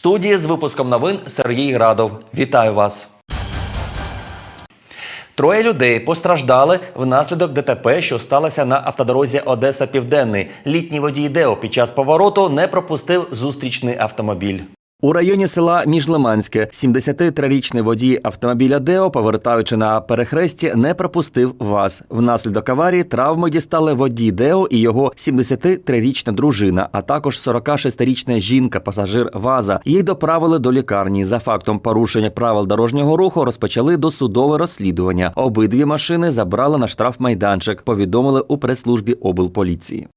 студії з випуском новин Сергій Градов. Вітаю вас. Троє людей постраждали внаслідок ДТП, що сталося на автодорозі Одеса Південний. Літній водій Део під час повороту не пропустив зустрічний автомобіль. У районі села Міжлиманське 73-річний водій автомобіля Део, повертаючи на перехресті, не пропустив ВАЗ. Внаслідок аварії травми дістали водій Део і його 73-річна дружина, а також 46-річна жінка, пасажир ВАЗа. Їх доправили до лікарні. За фактом порушення правил дорожнього руху розпочали досудове розслідування. Обидві машини забрали на штрафмайданчик. Повідомили у прес-службі облполіції.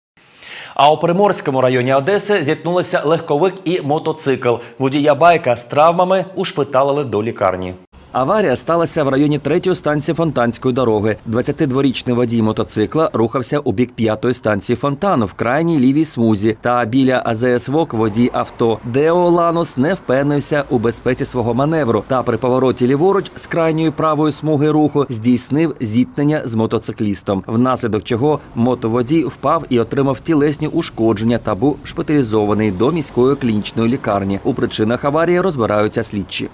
А у Приморському районі Одеси зіткнулися легковик і мотоцикл. Водія байка з травмами ушпиталили до лікарні. Аварія сталася в районі третьої станції Фонтанської дороги. 22-річний водій мотоцикла рухався у бік п'ятої станції Фонтану в крайній лівій смузі. Та біля АЗС ВОК водій авто Део Ланос не впевнився у безпеці свого маневру. Та при повороті ліворуч з крайньої правої смуги руху здійснив зіткнення з мотоциклістом, внаслідок чого мотоводій впав і отримав тілесні ушкодження та був шпиталізований до міської клінічної лікарні. У причинах аварії розбираються слідчі.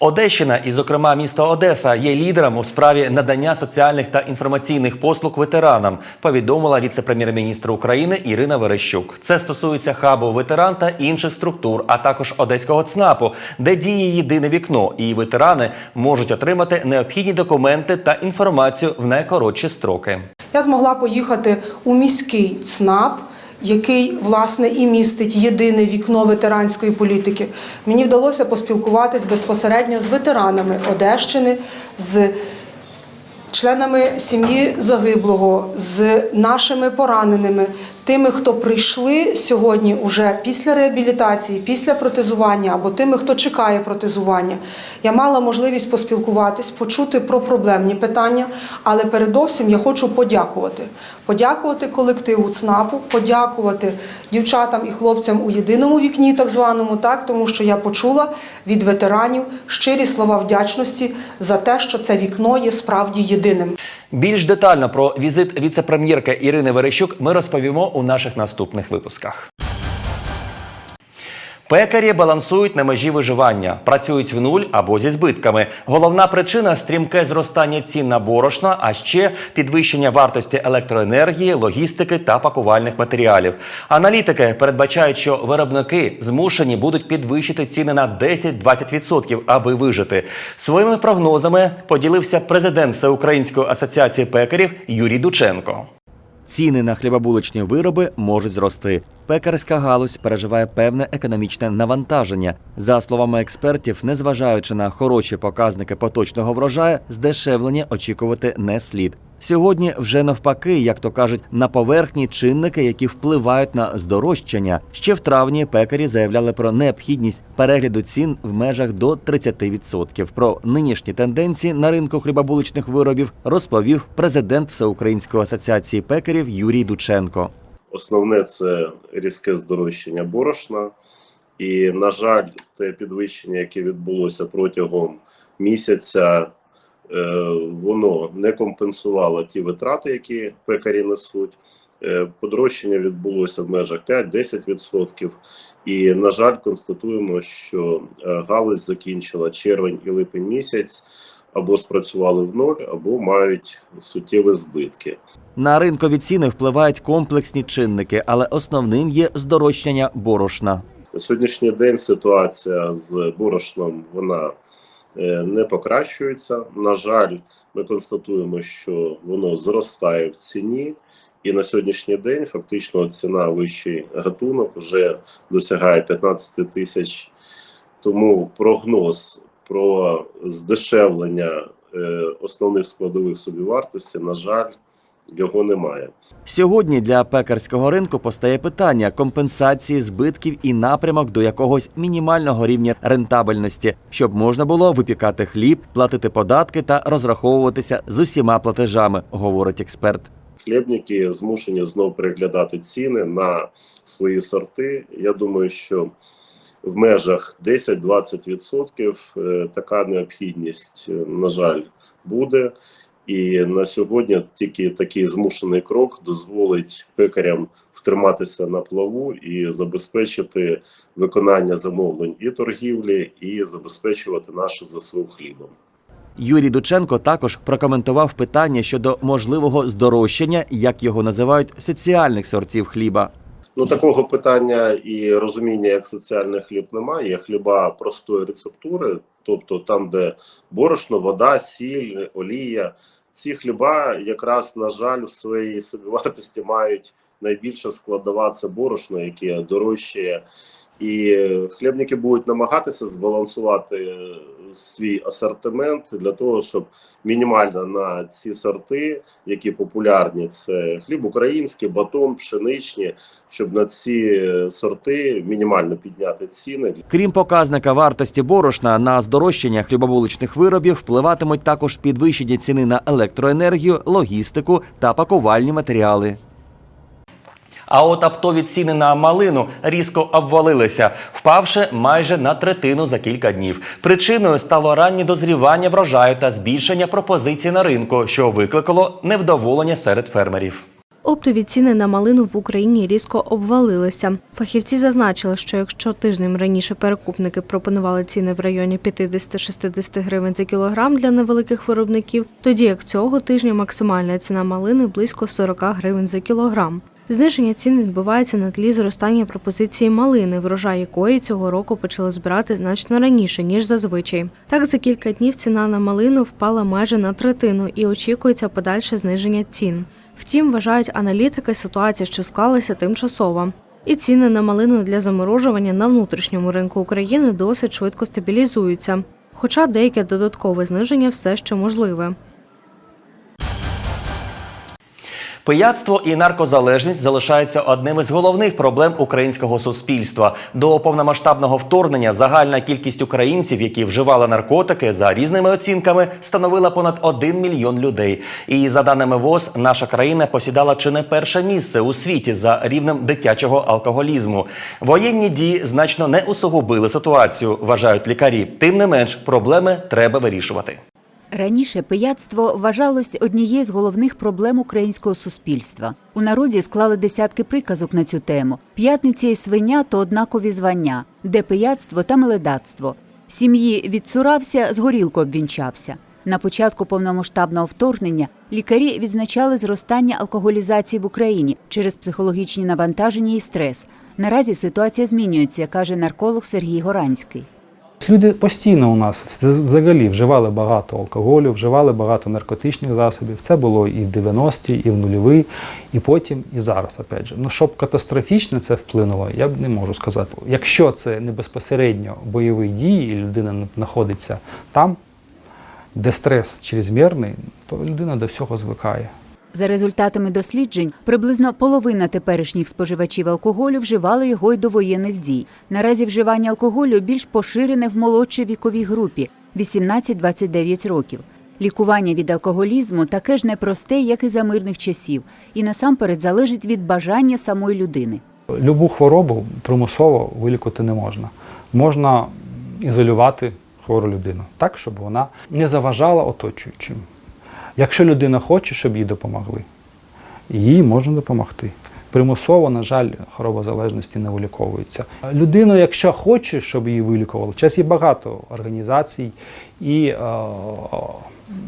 Одещина, і, зокрема, місто Одеса, є лідером у справі надання соціальних та інформаційних послуг ветеранам. Повідомила віце-прем'єр-міністр України Ірина Верещук. Це стосується хабу ветеран та інших структур, а також одеського ЦНАПу, де діє єдине вікно, і ветерани можуть отримати необхідні документи та інформацію в найкоротші строки. Я змогла поїхати у міський ЦНАП, який власне і містить єдине вікно ветеранської політики. Мені вдалося поспілкуватись безпосередньо з ветеранами Одещини, з членами сім'ї загиблого, з нашими пораненими, тими, хто прийшли сьогодні уже після реабілітації, після протезування або тими, хто чекає протезування. Я мала можливість поспілкуватись, почути про проблемні питання, але передовсім я хочу подякувати. Подякувати колективу ЦНАПу, подякувати дівчатам і хлопцям у єдиному вікні, так званому, так тому що я почула від ветеранів щирі слова вдячності за те, що це вікно є справді єдиним. Більш детально про візит віце-прем'єрки Ірини Верещук ми розповімо у наших наступних випусках. Пекарі балансують на межі виживання, працюють в нуль або зі збитками. Головна причина стрімке зростання цін на борошна, а ще підвищення вартості електроенергії, логістики та пакувальних матеріалів. Аналітики передбачають, що виробники змушені будуть підвищити ціни на 10-20%, аби вижити. Своїми прогнозами поділився президент Всеукраїнської асоціації пекарів Юрій Дученко. Ціни на хлібобулочні вироби можуть зрости. Пекарська галузь переживає певне економічне навантаження. За словами експертів, незважаючи на хороші показники поточного врожаю, здешевлення очікувати не слід. Сьогодні вже навпаки, як то кажуть, на поверхні чинники, які впливають на здорожчання. Ще в травні пекарі заявляли про необхідність перегляду цін в межах до 30%. Про нинішні тенденції на ринку хлібобулочних виробів розповів президент Всеукраїнської асоціації пекарів Юрій Дученко. Основне це різке здорожчання борошна. І, на жаль, те підвищення, яке відбулося протягом місяця, е, воно не компенсувало ті витрати, які пекарі несуть. Е, Подорожчання відбулося в межах 5-10%. І, на жаль, констатуємо, що е, галузь закінчила червень і липень місяць або спрацювали в ноль, або мають суттєві збитки. На ринкові ціни впливають комплексні чинники, але основним є здорожчання борошна. На сьогоднішній день ситуація з борошном вона е, не покращується. На жаль, ми констатуємо, що воно зростає в ціні, і на сьогоднішній день фактично ціна вищий гатунок вже досягає 15 тисяч. Тому прогноз про здешевлення е, основних складових собівартості, на жаль, його немає. Сьогодні для пекарського ринку постає питання компенсації збитків і напрямок до якогось мінімального рівня рентабельності, щоб можна було випікати хліб, платити податки та розраховуватися з усіма платежами, говорить експерт. хлібники змушені знов переглядати ціни на свої сорти. Я думаю, що в межах 10-20% е, така необхідність, е, на жаль, буде. І на сьогодні тільки такий змушений крок дозволить пекарям втриматися на плаву і забезпечити виконання замовлень і торгівлі, і забезпечувати наше ЗСУ хлібом. Юрій Дученко також прокоментував питання щодо можливого здорожчання, як його називають, соціальних сортів хліба. Ну такого питання і розуміння, як соціальний хліб немає. Є хліба простої рецептури, тобто там, де борошно, вода, сіль, олія. Ці хліба, якраз на жаль, в своїй собівартості мають найбільше складова це борошно, яке дорожчає. І хлібники будуть намагатися збалансувати е, свій асортимент для того, щоб мінімально на ці сорти, які популярні, це хліб український, батон, пшеничні, щоб на ці сорти мінімально підняти ціни. Крім показника вартості борошна, на здорожчання хлібобуличних виробів впливатимуть також підвищення ціни на електроенергію, логістику та пакувальні матеріали. А от оптові ціни на малину різко обвалилися, впавши майже на третину за кілька днів. Причиною стало раннє дозрівання врожаю та збільшення пропозицій на ринку, що викликало невдоволення серед фермерів. Оптові ціни на малину в Україні різко обвалилися. Фахівці зазначили, що якщо тижнем раніше перекупники пропонували ціни в районі 50-60 гривень за кілограм для невеликих виробників, тоді як цього тижня максимальна ціна малини близько 40 гривень за кілограм. Зниження цін відбувається на тлі зростання пропозиції малини, врожай якої цього року почали збирати значно раніше ніж зазвичай. Так за кілька днів ціна на малину впала майже на третину і очікується подальше зниження цін. Втім, вважають аналітики, ситуація, що склалася тимчасово. І ціни на малину для заморожування на внутрішньому ринку України досить швидко стабілізуються. Хоча деяке додаткове зниження все ще можливе. Пияцтво і наркозалежність залишаються одним із головних проблем українського суспільства. До повномасштабного вторгнення загальна кількість українців, які вживали наркотики, за різними оцінками становила понад 1 мільйон людей. І за даними ВОЗ, наша країна посідала чи не перше місце у світі за рівнем дитячого алкоголізму. Воєнні дії значно не усугубили ситуацію, вважають лікарі. Тим не менш, проблеми треба вирішувати. Раніше пияцтво вважалось однією з головних проблем українського суспільства. У народі склали десятки приказок на цю тему. П'ятниця і свиня то однакові звання, де пияцтво та меледатство. Сім'ї відсурався, з горілку обвінчався. На початку повномасштабного вторгнення лікарі відзначали зростання алкоголізації в Україні через психологічні навантаження і стрес. Наразі ситуація змінюється, каже нарколог Сергій Горанський. Люди постійно у нас взагалі вживали багато алкоголю, вживали багато наркотичних засобів. Це було і в 90-ті, і в нульові, і потім, і зараз. Опять же. Ну, щоб катастрофічно це вплинуло, я б не можу сказати. Якщо це не безпосередньо бойові дії, і людина знаходиться там, де стрес чрезмірний, то людина до всього звикає. За результатами досліджень, приблизно половина теперішніх споживачів алкоголю вживали його й до воєнних дій. Наразі вживання алкоголю більш поширене в молодшій віковій групі 18-29 років. Лікування від алкоголізму таке ж непросте, як і за мирних часів, і насамперед залежить від бажання самої людини. Любу хворобу примусово вилікувати не можна. Можна ізолювати хвору людину так, щоб вона не заважала оточуючим. Якщо людина хоче, щоб їй допомогли, їй можна допомогти. Примусово, на жаль, хвороба залежності не виліковується. Людину, якщо хоче, щоб її вилікували, зараз є багато організацій і е,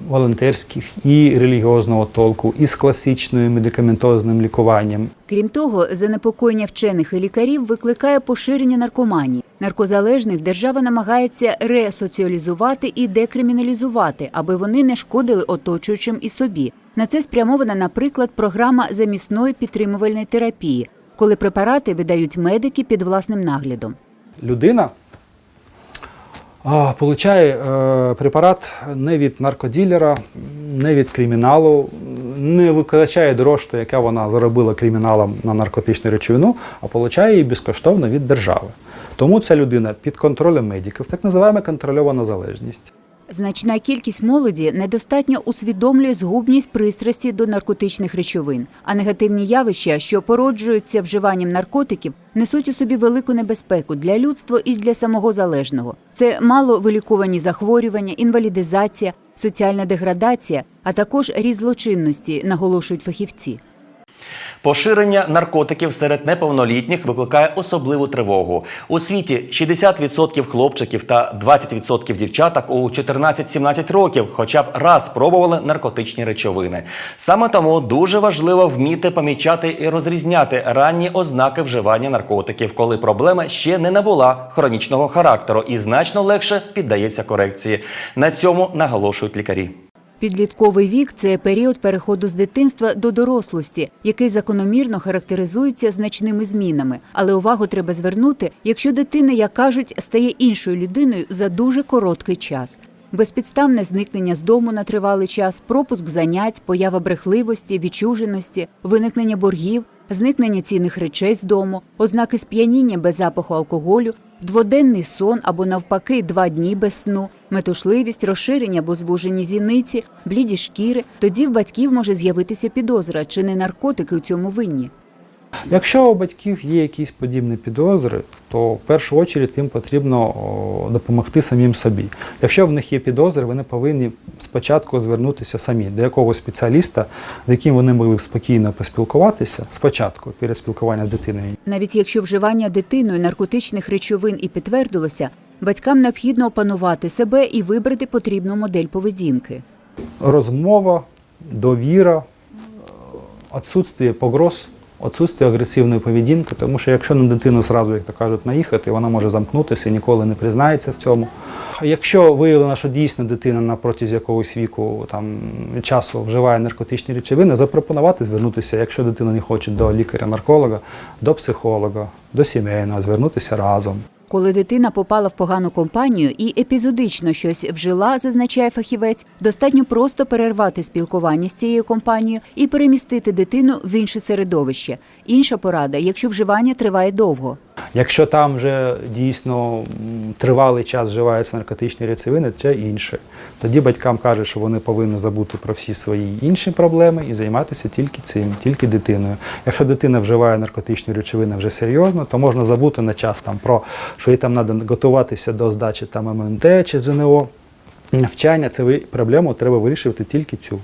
волонтерських, і релігіозного толку, і з класичним медикаментозним лікуванням. Крім того, занепокоєння вчених і лікарів викликає поширення наркоманії. Наркозалежних держава намагається ресоціалізувати і декриміналізувати, аби вони не шкодили оточуючим і собі. На це спрямована, наприклад, програма замісної підтримувальної терапії, коли препарати видають медики під власним наглядом. Людина получає е, препарат не від наркоділера, не від криміналу, не викачає дорожче, яке вона заробила криміналом на наркотичну речовину, а получає її безкоштовно від держави. Тому ця людина під контролем медиків, так називаємо контрольована залежність. Значна кількість молоді недостатньо усвідомлює згубність пристрасті до наркотичних речовин, а негативні явища, що породжуються вживанням наркотиків, несуть у собі велику небезпеку для людства і для самого залежного. Це маловилікувані захворювання, інвалідизація, соціальна деградація, а також ріст злочинності, наголошують фахівці. Поширення наркотиків серед неповнолітніх викликає особливу тривогу. У світі 60% хлопчиків та 20% дівчаток у 14-17 років хоча б раз пробували наркотичні речовини. Саме тому дуже важливо вміти помічати і розрізняти ранні ознаки вживання наркотиків, коли проблема ще не набула хронічного характеру і значно легше піддається корекції. На цьому наголошують лікарі. Підлітковий вік це період переходу з дитинства до дорослості, який закономірно характеризується значними змінами. Але увагу треба звернути, якщо дитина, як кажуть, стає іншою людиною за дуже короткий час. Безпідставне зникнення з дому на тривалий час, пропуск занять, поява брехливості, відчуженості, виникнення боргів, зникнення цінних речей з дому, ознаки сп'яніння без запаху алкоголю, дводенний сон або навпаки два дні без сну, метушливість, розширення або звужені зіниці, бліді шкіри. Тоді в батьків може з'явитися підозра, чи не наркотики у цьому винні. Якщо у батьків є якісь подібні підозри, то в першу чергу їм потрібно допомогти самим собі. Якщо в них є підозри, вони повинні спочатку звернутися самі до якогось спеціаліста, з яким вони могли б спокійно поспілкуватися спочатку перед спілкуванням з дитиною. Навіть якщо вживання дитиною наркотичних речовин і підтвердилося, батькам необхідно опанувати себе і вибрати потрібну модель поведінки. Розмова, довіра, відсутствие погроз, відсутствие агресивної поведінки, тому що якщо на дитину зразу, як то кажуть, наїхати, вона може замкнутися і ніколи не признається в цьому. Якщо виявлено, що дійсно дитина на протязі якогось віку там часу вживає наркотичні речовини, запропонувати звернутися, якщо дитина не хоче до лікаря-нарколога, до психолога, до сімейного, звернутися разом. Коли дитина попала в погану компанію і епізодично щось вжила, зазначає фахівець, достатньо просто перервати спілкування з цією компанією і перемістити дитину в інше середовище. Інша порада, якщо вживання триває довго. Якщо там вже дійсно тривалий час вживаються наркотичні речовини, це інше. Тоді батькам кажуть, що вони повинні забути про всі свої інші проблеми і займатися тільки цим, тільки дитиною. Якщо дитина вживає наркотичні речовини вже серйозно, то можна забути на час там про що їй там треба готуватися до здачі там МНТ чи ЗНО. Навчання це проблему треба вирішувати тільки цю.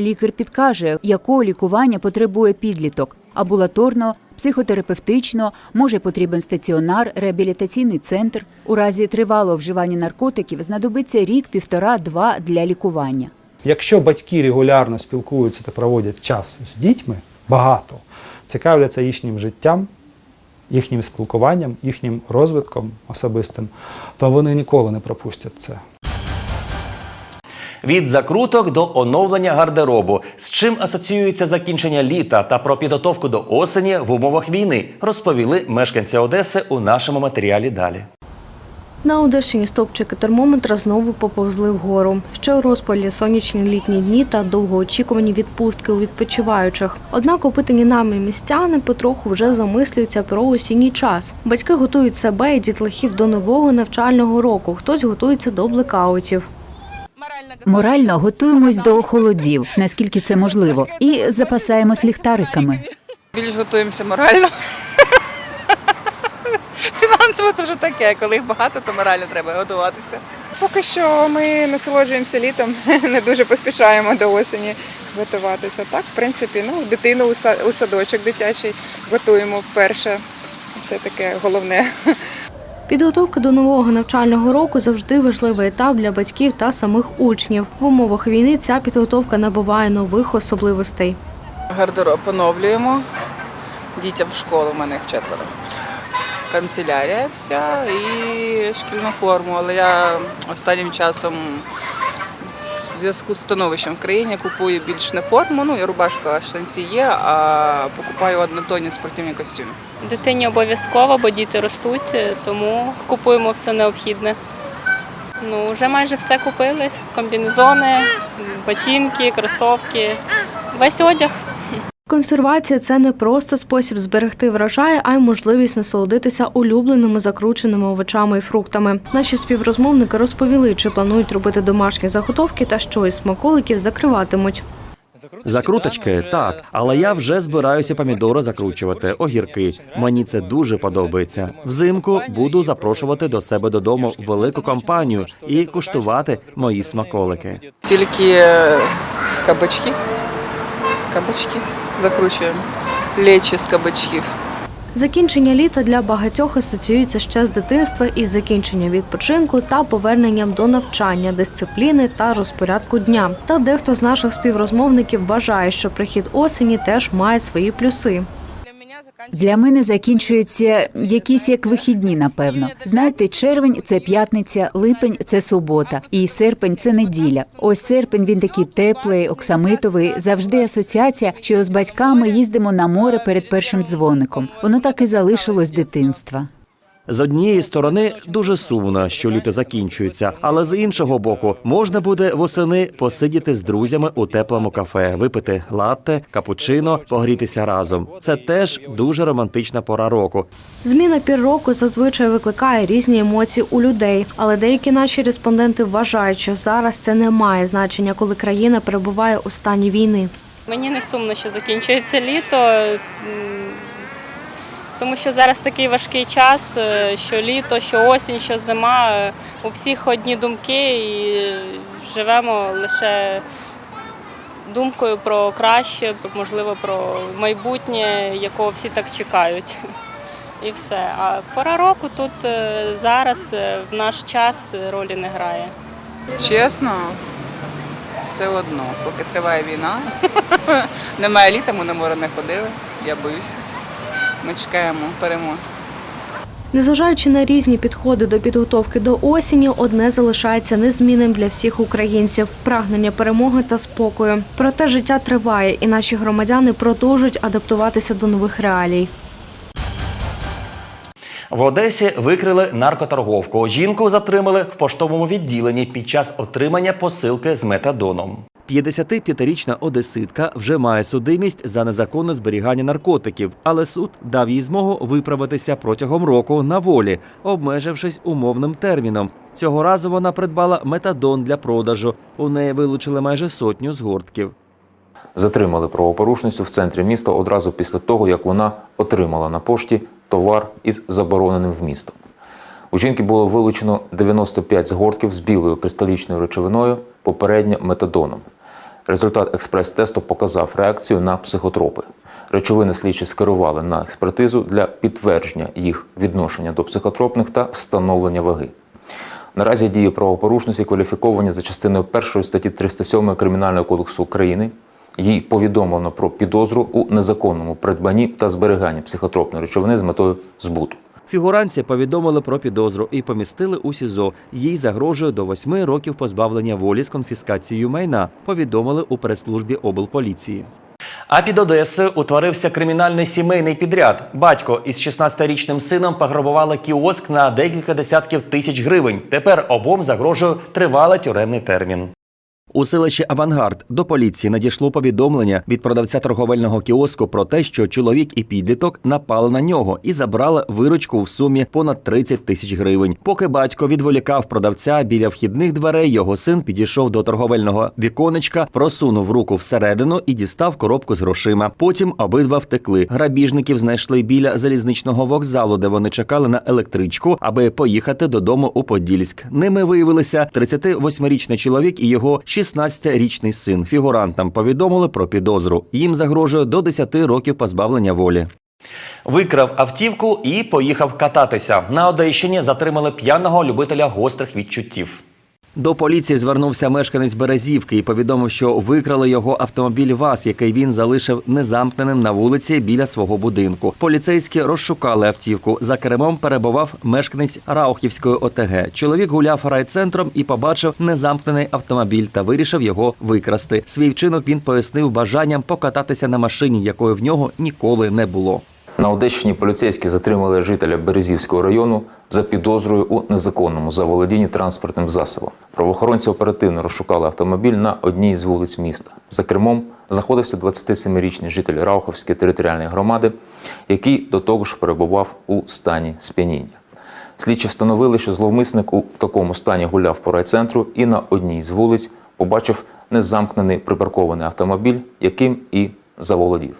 Лікар підкаже, якого лікування потребує підліток амбулаторного, психотерапевтичного, може потрібен стаціонар, реабілітаційний центр. У разі тривалого вживання наркотиків знадобиться рік, півтора, два для лікування. Якщо батьки регулярно спілкуються та проводять час з дітьми, багато цікавляться їхнім життям, їхнім спілкуванням, їхнім розвитком особистим, то вони ніколи не пропустять це. Від закруток до оновлення гардеробу, з чим асоціюється закінчення літа та про підготовку до осені в умовах війни, розповіли мешканці Одеси у нашому матеріалі далі. На Одещині стовпчики термометра знову поповзли вгору. Ще у розпалі сонячні літні дні та довгоочікувані відпустки у відпочиваючих. Однак опитані нами містяни потроху вже замислюються про осінній час. Батьки готують себе і дітлахів до нового навчального року. Хтось готується до блекаутів. Морально готуємось до холодів, наскільки це можливо, і запасаємось ліхтариками. Більш готуємося морально. Фінансово це вже таке, коли їх багато, то морально треба готуватися. Поки що ми насолоджуємося літом, не дуже поспішаємо до осені готуватися. Так, в принципі, ну, дитину у у садочок дитячий готуємо вперше. Це таке головне. Підготовка до нового навчального року завжди важливий етап для батьків та самих учнів. В умовах війни ця підготовка набуває нових особливостей. Гардероб поновлюємо. Дітям в школу, у мене їх четверо. Канцелярія вся і шкільну форму. Але я останнім часом в зв'язку з становищем в країні купую більш не форму, ну я рубашка штанці є, а покупаю однотонні спортивні костюми. Дитині обов'язково, бо діти ростуть, тому купуємо все необхідне. Ну, вже майже все купили: комбінезони, ботинки, кросовки, весь одяг. Консервація це не просто спосіб зберегти врожай, а й можливість насолодитися улюбленими закрученими овочами і фруктами. Наші співрозмовники розповіли, чи планують робити домашні заготовки та що із смаколиків закриватимуть. Закруточки, так, але я вже збираюся помідори закручувати, огірки. Мені це дуже подобається. Взимку буду запрошувати до себе додому велику компанію і куштувати мої смаколики. Тільки е, кабачки. Кабачки закручуємо. Лечі з кабачків. Закінчення літа для багатьох асоціюється ще з дитинства із закінченням відпочинку та поверненням до навчання, дисципліни та розпорядку дня. Та дехто з наших співрозмовників вважає, що прихід осені теж має свої плюси. Для мене закінчуються якісь як вихідні, напевно. Знаєте, червень це п'ятниця, липень це субота, і серпень це неділя. Ось серпень він такий теплий, оксамитовий. Завжди асоціація, що з батьками їздимо на море перед першим дзвоником. Воно так і залишилось дитинства. З однієї сторони дуже сумно, що літо закінчується, але з іншого боку, можна буде восени посидіти з друзями у теплому кафе, випити латте, капучино, погрітися разом. Це теж дуже романтична пора року. Зміна пір року зазвичай викликає різні емоції у людей, але деякі наші респонденти вважають, що зараз це не має значення, коли країна перебуває у стані війни. Мені не сумно, що закінчується літо, тому що зараз такий важкий час, е, що літо, що осінь, що зима. е, У всіх одні думки і живемо лише думкою про краще, можливо, про майбутнє, якого всі так чекають. І все. А пора року тут е, зараз, в наш час ролі не грає. Чесно, все одно, поки триває війна. Немає літа, ми на море не ходили. Я боюся. Ми чекаємо перемоги. Незважаючи на різні підходи до підготовки до осені, одне залишається незмінним для всіх українців прагнення перемоги та спокою. Проте життя триває, і наші громадяни продовжують адаптуватися до нових реалій. В Одесі викрили наркоторговку. Жінку затримали в поштовому відділенні під час отримання посилки з метадоном. 55-річна одеситка вже має судимість за незаконне зберігання наркотиків, але суд дав їй змогу виправитися протягом року на волі, обмежившись умовним терміном. Цього разу вона придбала метадон для продажу. У неї вилучили майже сотню згортків. Затримали правопорушницю в центрі міста одразу після того, як вона отримала на пошті товар із забороненим вмістом. У жінки було вилучено 95 згортків з білою кристалічною речовиною, попередньо метадоном. Результат експрес-тесту показав реакцію на психотропи. Речовини слідчі скерували на експертизу для підтвердження їх відношення до психотропних та встановлення ваги. Наразі дії правопорушниці кваліфіковані за частиною 1 статті 307 Кримінального кодексу України. Їй повідомлено про підозру у незаконному придбанні та зберіганні психотропної речовини з метою збуту. Фігуранці повідомили про підозру і помістили у СІЗО. Їй загрожує до восьми років позбавлення волі з конфіскацією майна. Повідомили у прес-службі облполіції. А під Одесою утворився кримінальний сімейний підряд. Батько із 16-річним сином пограбували кіоск на декілька десятків тисяч гривень. Тепер обом загрожує тривалий тюремний термін. У селищі Авангард до поліції надійшло повідомлення від продавця торговельного кіоску про те, що чоловік і підліток напали на нього і забрали виручку в сумі понад 30 тисяч гривень. Поки батько відволікав продавця біля вхідних дверей, його син підійшов до торговельного віконечка, просунув руку всередину і дістав коробку з грошима. Потім обидва втекли. Грабіжників знайшли біля залізничного вокзалу, де вони чекали на електричку, аби поїхати додому у Подільськ. Ними виявилися 38-річний чоловік і його 16-річний син. Фігурантам повідомили про підозру. Їм загрожує до 10 років позбавлення волі. Викрав автівку і поїхав кататися. На Одещині затримали п'яного любителя гострих відчуттів. До поліції звернувся мешканець Березівки і повідомив, що викрали його автомобіль ВАЗ, який він залишив незамкненим на вулиці біля свого будинку. Поліцейські розшукали автівку. За кермом перебував мешканець Раухівської ОТГ. Чоловік гуляв райцентром і побачив незамкнений автомобіль та вирішив його викрасти. Свій вчинок він пояснив бажанням покататися на машині, якої в нього ніколи не було. На Одещині поліцейські затримали жителя Березівського району за підозрою у незаконному заволодінні транспортним засобом. Правоохоронці оперативно розшукали автомобіль на одній з вулиць міста. За кермом знаходився 27-річний житель Рауховської територіальної громади, який до того ж перебував у стані сп'яніння. Слідчі встановили, що зловмисник у такому стані гуляв по райцентру і на одній з вулиць побачив незамкнений припаркований автомобіль, яким і заволодів.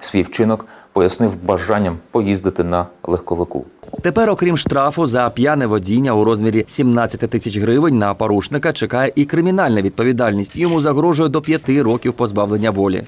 Свій вчинок пояснив бажанням поїздити на легковику. Тепер, окрім штрафу за п'яне водіння у розмірі 17 тисяч гривень на порушника, чекає і кримінальна відповідальність. Йому загрожує до п'яти років позбавлення волі.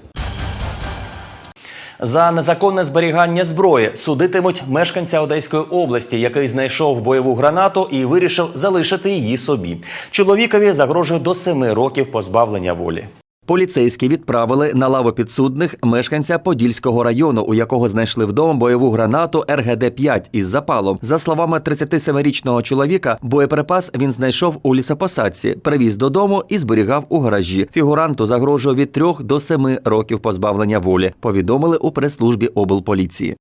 За незаконне зберігання зброї судитимуть мешканця Одеської області, який знайшов бойову гранату і вирішив залишити її собі. Чоловікові загрожує до семи років позбавлення волі. Поліцейські відправили на лаву підсудних мешканця Подільського району, у якого знайшли вдома бойову гранату РГД-5 із запалом. За словами 37-річного чоловіка, боєприпас він знайшов у лісопосадці, привіз додому і зберігав у гаражі. Фігуранту загрожує від 3 до 7 років позбавлення волі. Повідомили у прес-службі облполіції.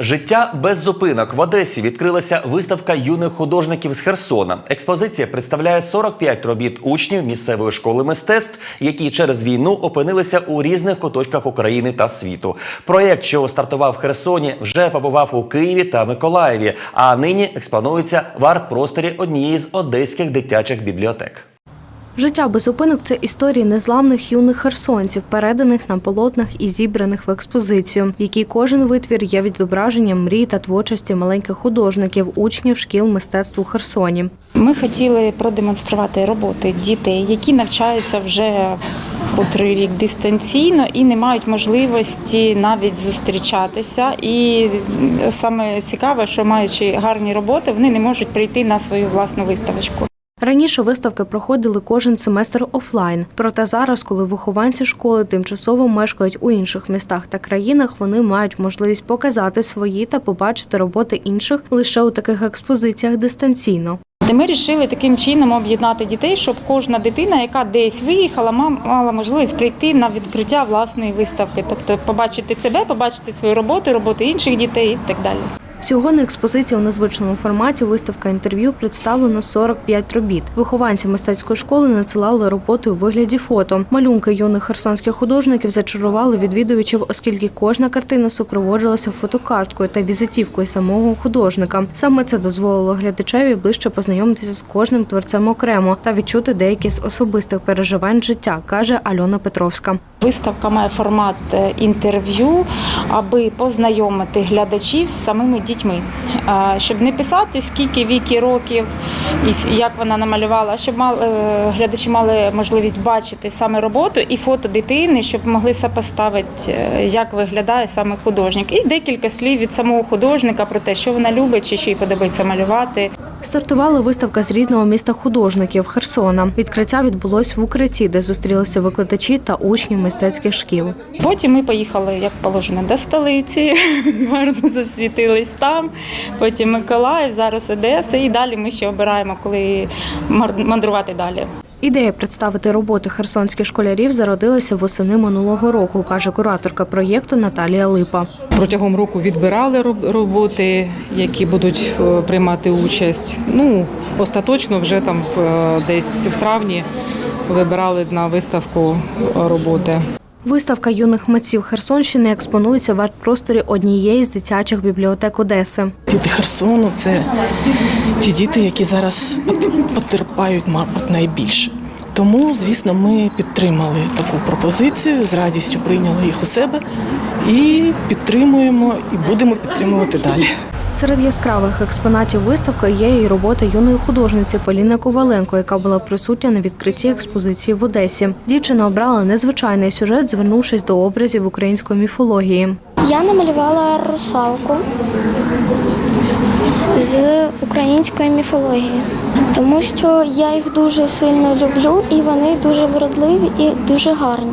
Життя без зупинок в Одесі відкрилася виставка юних художників з Херсона. Експозиція представляє 45 робіт учнів місцевої школи мистецтв, які через війну опинилися у різних куточках України та світу. Проєкт, що стартував в Херсоні, вже побував у Києві та Миколаєві, а нині експонується в арт-просторі однієї з одеських дитячих бібліотек. Життя без зупинок це історії незламних юних херсонців, переданих на полотнах і зібраних в експозицію, в якій кожен витвір є відображенням мрій та творчості маленьких художників, учнів шкіл мистецтв у Херсоні. Ми хотіли продемонструвати роботи дітей, які навчаються вже котрий рік дистанційно і не мають можливості навіть зустрічатися. І саме цікаве, що маючи гарні роботи, вони не можуть прийти на свою власну виставочку. Раніше виставки проходили кожен семестр офлайн. Проте зараз, коли вихованці школи тимчасово мешкають у інших містах та країнах, вони мають можливість показати свої та побачити роботи інших лише у таких експозиціях дистанційно. Ми вирішили таким чином об'єднати дітей, щоб кожна дитина, яка десь виїхала, ма- мала можливість прийти на відкриття власної виставки, тобто побачити себе, побачити свою роботу, роботи інших дітей і так далі. Всього на експозиції у незвичному форматі виставка інтерв'ю представлено 45 робіт. Вихованці мистецької школи надсилали роботи у вигляді фото. Малюнки юних херсонських художників зачарували відвідувачів, оскільки кожна картина супроводжувалася фотокарткою та візитівкою самого художника. Саме це дозволило глядачеві ближче познайомитися з кожним творцем окремо та відчути деякі з особистих переживань життя, каже Альона Петровська. Виставка має формат е, інтерв'ю, аби познайомити глядачів з самими дітьми, щоб не писати скільки віки років і як вона намалювала, щоб мали, е, глядачі мали можливість бачити саме роботу і фото дитини, щоб могли сопоставити, е, як виглядає саме художник. І декілька слів від самого художника про те, що вона любить чи що їй подобається малювати. Стартувала виставка з рідного міста художників Херсона. Відкриття відбулось в укритті, де зустрілися викладачі та учні мистецьких шкіл. Потім ми поїхали, як положено, до столиці, гарно засвітились там. Потім Миколаїв, зараз Одеса, і далі ми ще обираємо, коли мандрувати далі. Ідея представити роботи херсонських школярів зародилася восени минулого року, каже кураторка проєкту Наталія Липа. Протягом року відбирали роботи, які будуть е, приймати участь. Ну, остаточно вже там е, десь в травні вибирали на виставку роботи. Виставка юних митців Херсонщини експонується в арт-просторі однієї з дитячих бібліотек Одеси. Діти Херсону це ті діти, які зараз потерпають, мабуть, найбільше. Тому, звісно, ми підтримали таку пропозицію, з радістю прийняли їх у себе і підтримуємо, і будемо підтримувати далі. Серед яскравих експонатів виставки є і робота юної художниці Поліни Коваленко, яка була присутня на відкритті експозиції в Одесі. Дівчина обрала незвичайний сюжет, звернувшись до образів української міфології. Я намалювала русалку з української міфології, тому що я їх дуже сильно люблю і вони дуже вродливі і дуже гарні.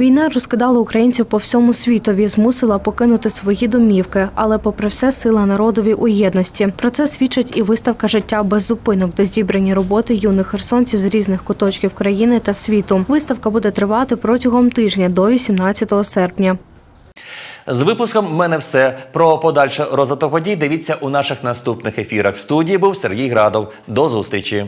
Війна розкидала українців по всьому світові, змусила покинути свої домівки, але, попри все, сила народові у єдності. Про це свідчить і виставка життя без зупинок, де зібрані роботи юних херсонців з різних куточків країни та світу. Виставка буде тривати протягом тижня до 18 серпня. З випуском в мене все. Про подальше розвиток подій дивіться у наших наступних ефірах. В студії був Сергій Градов. До зустрічі.